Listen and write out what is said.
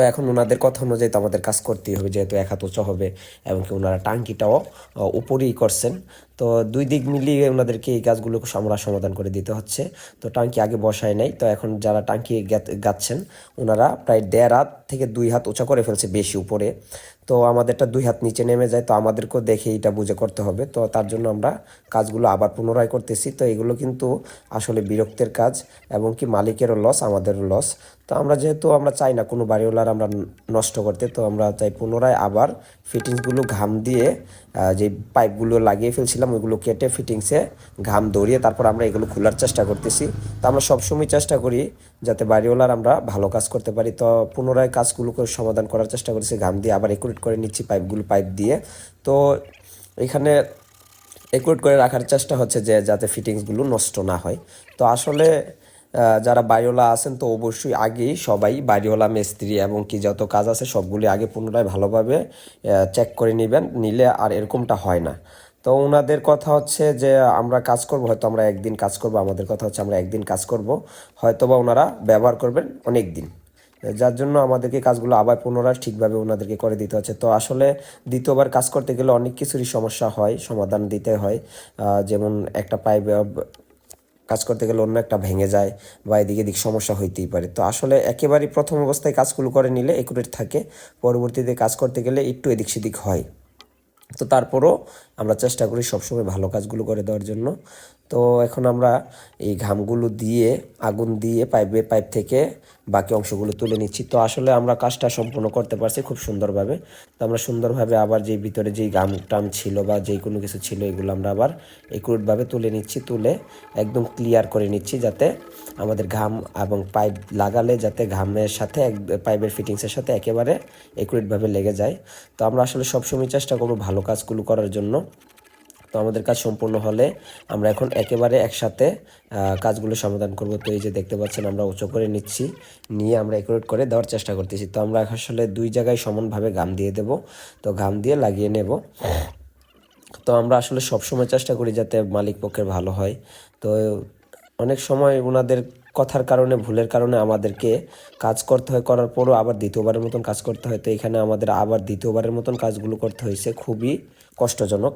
তো এখন ওনাদের কথা অনুযায়ী তো আমাদের কাজ করতেই হবে, যেহেতু এক হাত হবে এবং কি ওনারা টাঙ্কিটাও উপরেই করছেন। তো দুই দিক মিলিয়ে ওনাদেরকে এই কাজগুলো আমরা সমাধান করে দিতে হচ্ছে। তো টাঙ্কি আগে বসায় নাই। তো এখন যারা টাঙ্কি গাচ্ছেন, ওনারা প্রায় দেড় হাত থেকে দুই হাত উঁচা করে ফেলছে বেশি উপরে। তো আমাদেরটা দুই হাত নিচে নেমে যায়। তো আমাদেরকেও দেখে এটা বুঝে করতে হবে। তো তার জন্য আমরা কাজগুলো আবার পুনরায় করতেছি। তো এগুলো কিন্তু আসলে বিরক্তের কাজ এবং কি মালিকেরও লস, আমাদেরও লস। তো আমরা যেহেতু আমরা চাই না কোনো বাড়িওয়ালার আমরা নষ্ট করতে, তো আমরা চাই পুনরায় আবার ফিটিংসগুলো ঘাম দিয়ে যে পাইপগুলো লাগিয়ে ফেলছিলাম ওইগুলো কেটে ফিটিংসে ঘাম দৌড়িয়ে তারপর আমরা এগুলো খোলার চেষ্টা করতেছি। তো আমরা সবসময় চেষ্টা করি যাতে বাড়িওয়ালার আমরা ভালো কাজ করতে পারি। তো পুনরায় কাজগুলোকে সমাধান করার চেষ্টা করছি, ঘাম দিয়ে আবার একুরেট করে নিচ্ছি পাইপগুলো পাইপ দিয়ে। তো এখানে একুরেট করে রাখার চেষ্টা হচ্ছে যে, যাতে ফিটিংসগুলো নষ্ট না হয়। তো আসলে যারা বাড়িওয়ালা আছেন, তো অবশ্যই আগেই সবাই বাড়িওয়ালা, মিস্ত্রি এবং কি যত কাজ আছে সবগুলি আগে পুনরায় ভালোভাবে চেক করে নেবেন। নিলে আর এরকমটা হয় না। তো ওনাদের কথা হচ্ছে যে, আমরা কাজ করব, হয়তো আমরা একদিন কাজ করব, আমাদের কথা হচ্ছে আমরা একদিন কাজ করব। হয়তো বা ওনারা ব্যবহার করবেন অনেক দিন যার জন্য আমাদেরকে কাজগুলো আবার পুনরায় ঠিকভাবে ওনাদেরকে করে দিতে হচ্ছে। তো আসলে দ্বিতীয়বার কাজ করতে গেলে অনেক কিছুরই সমস্যা হয়, সমাধান দিতে হয়। যেমন একটা পাইপ কাজ করতে গেলে অন্য একটা ভেঙে যায় বা এদিকে দিক সমস্যা হইতেই পারে। তো আসলে একেবারেই প্রথম অবস্থায় কাজগুলো করে নিলে একুরেট থাকে, পরবর্তীতে কাজ করতে গেলে একটু এদিক সেদিক হয়। তো তারপরও আমরা চেষ্টা করি সবসময় ভালো কাজগুলো করে দেওয়ার জন্য। তো এখন আমরা এই ঘামগুলো দিয়ে, আগুন দিয়ে পাইপে পাইপ থেকে বাকি অংশগুলো তুলে নিচ্ছি। তো আসলে আমরা কাজটা সম্পূর্ণ করতে পারছি খুব সুন্দরভাবে। তো আমরা সুন্দরভাবে আবার যেই ভিতরে যেই ঘাম টাম ছিল বা যেই কোনো কিছু ছিল, এগুলো আমরা আবার একুরেটভাবে তুলে নিচ্ছি, তুলে একদম ক্লিয়ার করে নিচ্ছি যাতে আমাদের ঘাম এবং পাইপ লাগালে যাতে ঘামের সাথে এক- পাইপের ফিটিংসের সাথে একেবারে একুরেটভাবে লেগে যায়। তো আমরা আসলে সবসময় চেষ্টা করব ভালো কাজগুলো করার জন্য। তো আমাদের কাজ সম্পূর্ণ হলে আমরা এখন একেবারে একসাথে কাজগুলো সমাধান করব। তো এই যে দেখতে পাচ্ছেন, আমরা উঁচু করে নিচ্ছি। নিয়ে আমরা একুরেট করে দেওয়ার চেষ্টা করতেছি। তো আমরা আসলে দুই জায়গায় সমানভাবে ঘাম দিয়ে দেব। তো ঘাম দিয়ে লাগিয়ে নেব। তো আমরা আসলে সবসময় চেষ্টা করি যাতে মালিক পক্ষের ভালো হয়। তো অনেক সময় ওনাদের কথার কারণে, ভুলের কারণে আমাদেরকে কাজ করতে হয়। করার পরও আবার দ্বিতীয়বারের মতন কাজ করতে হয়। তো এখানে আমাদের আবার দ্বিতীয়বারের মতন কাজগুলো করতে হয়েছে। খুবই কষ্টজনক।